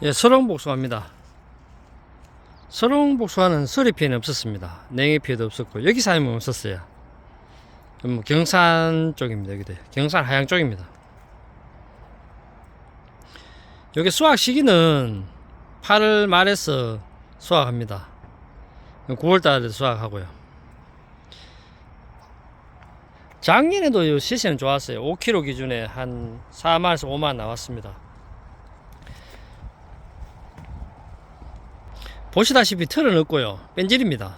예, 서롱복숭아입니다. 서롱복숭아는 서리 피해는 없었습니다. 냉해 피해도 없었고 여기 사람은 없었어요. 뭐 경산 쪽입니다. 여기도 경산 하양 쪽입니다. 여기 수확 시기는 8월 말에서 수확합니다. 9월 달에 수확하고요. 작년에도 이 시세는 좋았어요. 5kg 기준에 한 4만에서 5만 나왔습니다. 보시다시피 틀은 없고요. 뺀질입니다.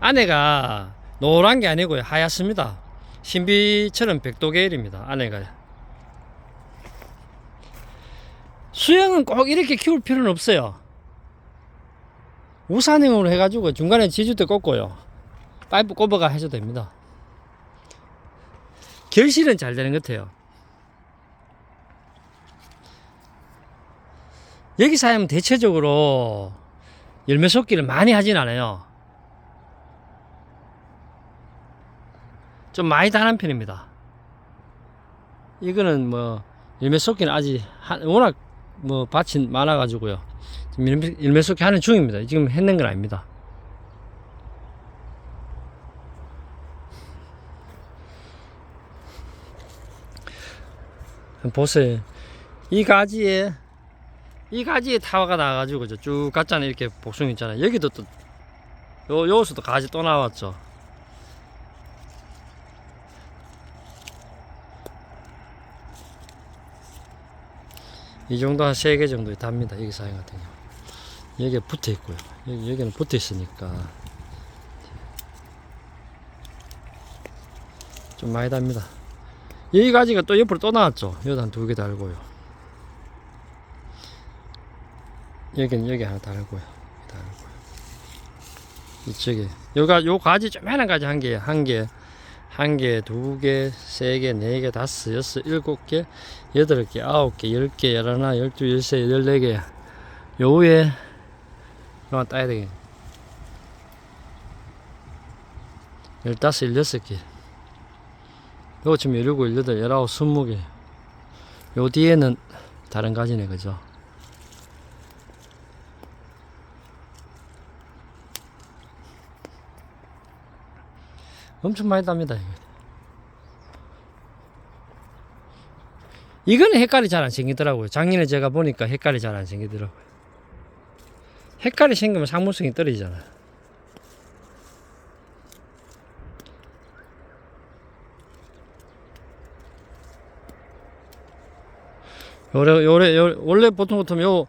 안에가 노란 게 아니고요. 하얗습니다. 신비처럼 백도 계열입니다. 안에가. 수영은 꼭 이렇게 키울 필요는 없어요. 우산형으로 해가지고 중간에 지주대 꽂고요. 파이프 꼽아가 해도 됩니다. 결실은 잘 되는 것 같아요. 여기 사용은 대체적으로 열매 쏟기를 많이 하진 않아요. 좀 많이 다는 편입니다. 이거는 뭐 열매 쏟기는 아직 하- 워낙 뭐 밭이 많아가지고요. 지금 열매, 열매 쏟기 하는 중입니다. 지금 했는 건 아닙니다. 보세요. 이 가지에 이 가지에 타와가 나가지고 저쭉 갔잖아요. 이렇게 복숭 있잖아요. 여기도 또 요, 요수도 가지 또 나왔죠. 이 정도 한 세 개 정도 답니다. 여기 사용 같은 경우. 여기에 붙어 있고요. 여기, 여기는 붙어 있으니까. 좀 많이 답니다. 여기 가지가 또 옆으로 또 나왔죠. 여기도 한두 개 달고요. 여기는 여기 하나 달고요. 달고요. 이쪽에 요가 요 가지 조그마한 가지 한 개, 한 개, 한 개, 두 개, 세 개, 네 개, 다섯, 여섯, 일곱 개, 여덟 개, 아홉 개, 열 개, 열하나, 열두, 열세, 열네 개. 요 위에 하나 따야 되겠. 열다섯, 열여섯 개. 요거 지금 열일곱, 열여덟, 열아홉, 스무 개. 요 뒤에는 다른 가지네, 그죠? 엄청 많이. 이거. 이거는 헷갈이 잘 안 생기더라고요. 작년에 제가 보니까 헷갈이 잘 안 생기더라고요. 헷갈이 생기면 상물성이 떨어지잖아요. 요래, 요래, 요, 원래 보통 같으면 요,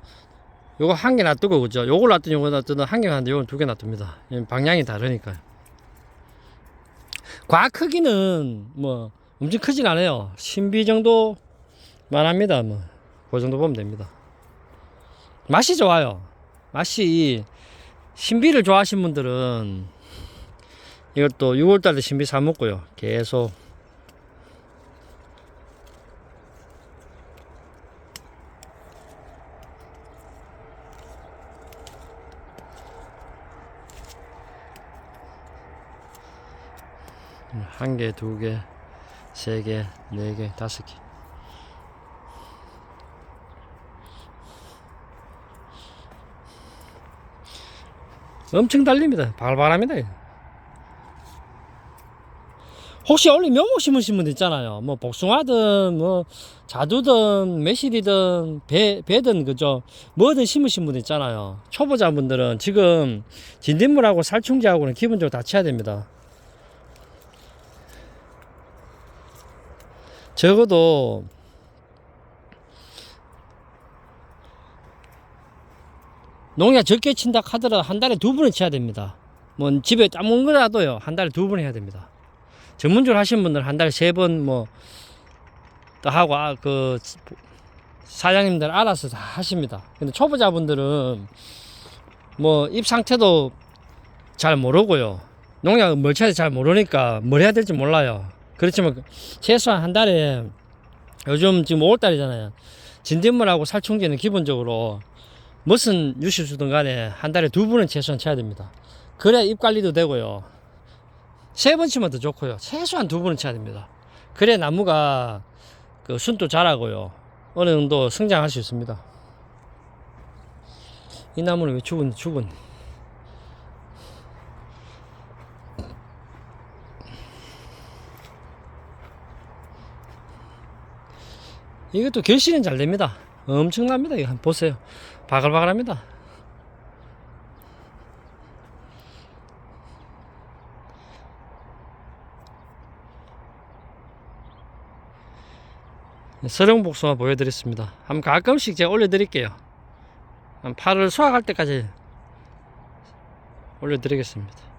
요거 한 개 놔두고, 그죠? 요걸 놔두면 요거 놔두면 한개 놨는데 요건 두 개 놔둡니다. 방향이 다르니까요. 과학 크기는 뭐 엄청 크진 않아요. 신비 정도만 합니다. 뭐. 그 정도 보면 됩니다. 맛이 좋아요. 맛이 신비를 좋아하시는 분들은 이것도 6월달에 신비 사 먹고요. 계속 한 개, 두 개, 세 개, 네 개, 다섯 개. 엄청 달립니다. 발발합니다. 혹시 원래 묘목 심으신 분 있잖아요. 뭐 복숭아든 뭐 자두든 매실이든 배 배든 그죠. 뭐든 심으신 분 있잖아요. 초보자분들은 지금 진딧물하고 살충제하고는 기본적으로 다 쳐야 됩니다. 적어도 농약 적게 친다 하더라도 한 달에 두 번은 쳐야 됩니다. 뭐 집에 따먹는 거라도요 한 달에 두 번 해야 됩니다. 전문적으로 하시는 분들 한 달에 세 번 뭐 또 하고 아, 그 사장님들 알아서 다 하십니다. 근데 초보자분들은 뭐 입 상태도 잘 모르고요. 농약 멀치해서 잘 모르니까 뭘 해야 될지 몰라요. 그렇지만 최소한 한 달에 요즘 지금 5월달이잖아요. 진딧물하고 살충제는 기본적으로 무슨 유실수든 간에 한 달에 두 번은 최소한 쳐야 됩니다. 그래야 잎 관리도 되고요. 세 번 치면 더 좋고요. 최소한 두 번은 쳐야 됩니다. 그래야 나무가 그 순도 자라고요. 어느 정도 성장할 수 있습니다. 이 나무는 왜 죽은 죽은 이것도 결실은 잘 됩니다. 엄청납니다. 이거 한번 보세요. 바글바글합니다. 서령복숭아 보여드렸습니다. 한번 가끔씩 제가 올려드릴게요. 한 8월 수확할 때까지 올려드리겠습니다